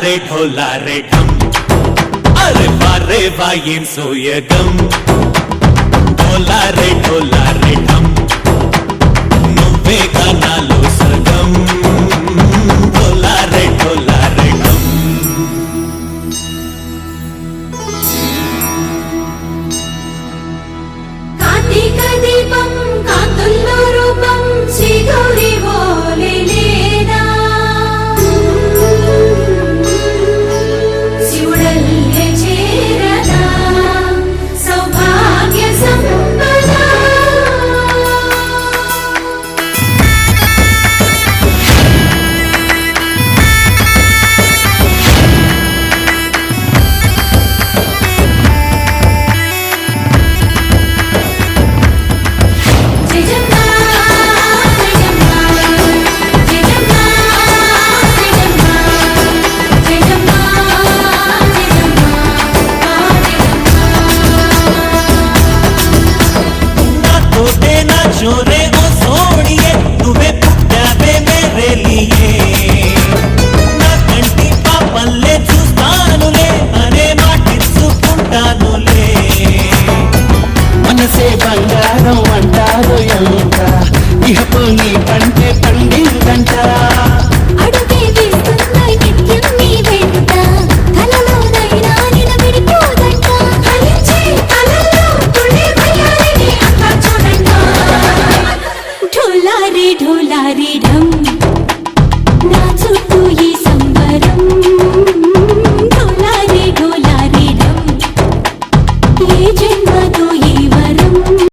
రే ఢోలా రే ఢమ్. అరే వారే వాయిన్ సోయగం. ఢోలా రే ఢోలా రే ఢమ్. నువ్వే గానాలు సగం. ఢోలా రే ఢోలా